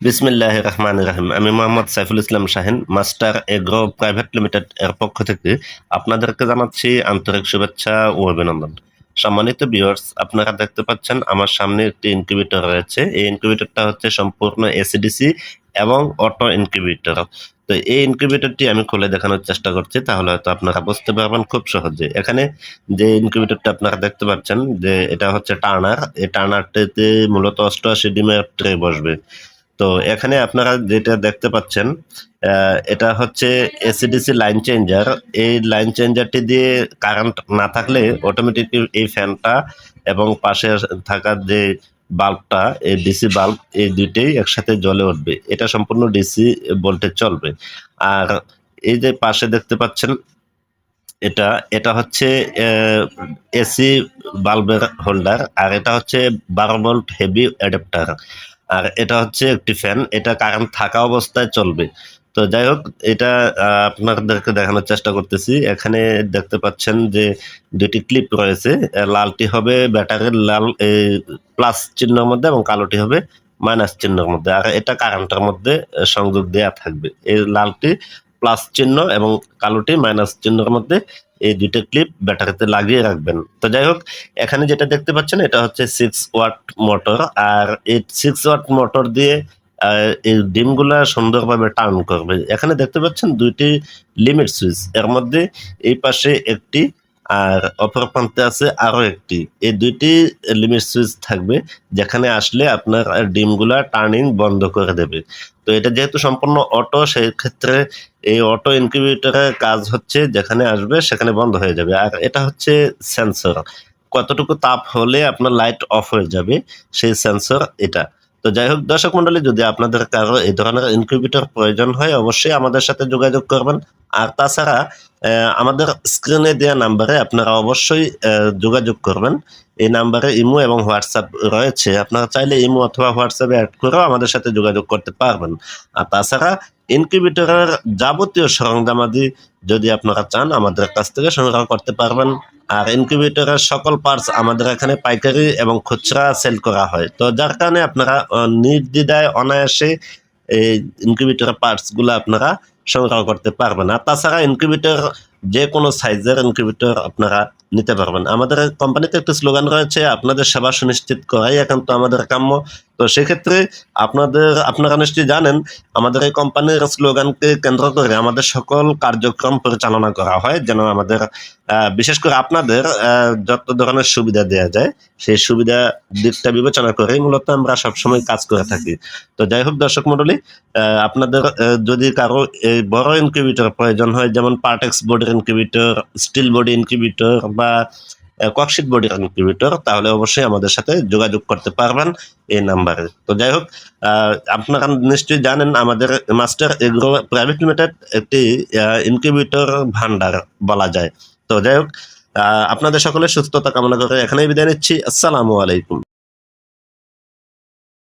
বিসমিল্লাহ রহমান রাহিম। আমি Mohammad Saiful Islam Shahin, master agro private limited এর পক্ষ থেকে আপনাদেরকে জানাচ্ছি আন্তরিক শুভেচ্ছা ও অভিনন্দন। সম্মানিত ভিউয়ার্স, আপনারা দেখতে পাচ্ছেন আমার সামনে একটি ইনকিউবেটর রয়েছে। এই ইনকিউবেটরটা হচ্ছে সম্পূর্ণ এসিডিসি এবং অটো ইনকিউবেটর। তো এই ইনকিউবেটরটি আমি খুলে দেখানোর চেষ্টা করছি, তাহলে হয়তো আপনারা বুঝতে পারবেন খুব সহজে। এখানে যে ইনকিউবেটরটা আপনারা দেখতে পাচ্ছেন, যে এটা হচ্ছে টার্নার। এই টার্নারটিতে মূলত অষ্টআশি ডিমের ট্রে বসবে। তো এখানে আপনারা যেটা দেখতে পাচ্ছেন এটা হচ্ছে এসিডিসি লাইন চেঞ্জার এই লাইন চেঞ্জারটি দিয়ে কারেন্ট না থাকলে অটোমেটিক এই ফ্যানটা এবং পাশে থাকা যে বাল্বটা এই ডিসি বাল্ব এই দুইটাই একসাথে জ্বলে উঠবে। এটা সম্পূর্ণ ডিসি ভোল্টেজ চলবে। আর এই যে পাশে দেখতে পাচ্ছেন, এটা এটা হচ্ছে এসি বাল্বের হোল্ডার আর এটা হচ্ছে বারো ভোল্ট হেভি অ্যাডাপ্টার আর এটা হচ্ছে একটি ফ্যান এটা কারেন্ট থাকা অবস্থায় চলবে। তো যাই হোক, এটা আপনাদেরকে দেখানোর চেষ্টা করতেছি। এখানে দেখতে পাচ্ছেন যে দুটি ক্লিপ রয়েছে। লালটি হবে ব্যাটারির লাল এই প্লাস চিহ্নের মধ্যে এবং কালোটি হবে মাইনাস চিহ্নের মধ্যে। আর এটা কারেন্টের মধ্যে সংযোগ দেওয়া থাকবে। এই লালটি প্লাস চিহ্ন এবং কালোটি মাইনাস চিহ্নের মধ্যে এই দুইটা ক্লিপ ব্যাটারিতে লাগিয়ে রাখবেন। তো যাই হোক, এখানে যেটা দেখতে পাচ্ছেন, এটা হচ্ছে সিক্স ওয়াট মোটর আর এই সিক্স ওয়াট মোটর দিয়ে এই ডিমগুলা সুন্দরভাবে টার্ন করবে। এখানে দেখতে পাচ্ছেন দুইটি লিমিট সুইচ এর মধ্যে এই পাশে একটি আর অপর প্রান্তে আছে আরও একটি। এই দুইটি লিমিট সুইচ থাকবে, যেখানে আসলে আপনার ডিমগুলা টার্নিং বন্ধ করে দেবে। তো এটা যেহেতু সম্পূর্ণ অটো সেই ক্ষেত্রে এই অটো ইনকিউবেটরের কাজ হচ্ছে যেখানে আসবে সেখানে বন্ধ হয়ে যাবে। আর এটা হচ্ছে সেন্সর কতটুকু তাপ হলে আপনার লাইট অফ হয়ে যাবে, সেই সেন্সর এটা। তো যাই হোক দর্শক মন্ডলী, যদি আপনাদের কারও এই ধরনের ইনকিউবেটর প্রয়োজন হয়, অবশ্যই আমাদের সাথে যোগাযোগ করবেন। আর তাছাড়া আমাদের স্ক্রিনে দেওয়া নাম্বারে আপনারা অবশ্যই যোগাযোগ করবেন। এই নাম্বারে ইমো এবং হোয়াটসঅ্যাপ রয়েছে। আপনারা চাইলে ইমো অথবা হোয়াটসঅ্যাপে অ্যাড করেও আমাদের সাথে যোগাযোগ করতে পারবেন। আর তাছাড়া ইনকিউবেটরের যাবতীয় সরঞ্জামাদি যদি আপনারা চান, আমাদের কাছ থেকে সংগ্রহ করতে পারবেন। আর ইনকিউবেটরের সকল পার্টস আমাদের এখানে পাইকারি এবং খুচরা সেল করা হয়। তো যার কারণে আপনারা নির্দ্বিধায় অনায়াসে এই ইনকিউবেটরের পার্টসগুলো আপনারা সংগ্রহ করতে পারবেন। আর তাছাড়া ইনকিউবেটর যে কোনো সাইজের ইনকিউবেটর আপনারা নিতে পারবেন। আমাদের কোম্পানিতে একটি স্লোগান রয়েছে, আপনাদের সেবা সুনিশ্চিত করাই একান্ত আমাদের কাম্য। তো সেক্ষেত্রে আপনাদের, আপনারা নিশ্চয়ই জানেন, আমাদের এই কোম্পানির স্লোগানকে কেন্দ্র করে আমাদের সকল কার্যক্রম পরিচালনা করা হয়, যেন আমাদের বিশেষ করে আপনাদের যত ধরনের সুবিধা দেওয়া যায়, সেই সুবিধা দিকটা বিবেচনা করেই মূলত আমরা সবসময় কাজ করে থাকি। তো যাই হোক দর্শক মন্ডলী আপনাদের যদি কারও এই বড় ইনকিউবেটর প্রয়োজন হয়, যেমন পার্টেক্স বডির ইনকিউবেটর স্টিল বডি ইনকিউবেটর বা ককশিট বডি ইনকিউবেটর তাহলে অবশ্যই আমাদের সাথে যোগাযোগ করতে পারবেন এই নাম্বারে। তো যাই হোক আপনারা নিশ্চয়ই জানেন আমাদের মাস্টার এগ্রো প্রাইভেট লিমিটেড একটি ইনকিউবেটর ভান্ডার বলা যায়। তো যাই হোক আপনাদের সকলের সুস্থতা কামনা করে এখানেই বিদায় নিচ্ছি। আসসালামু আলাইকুম।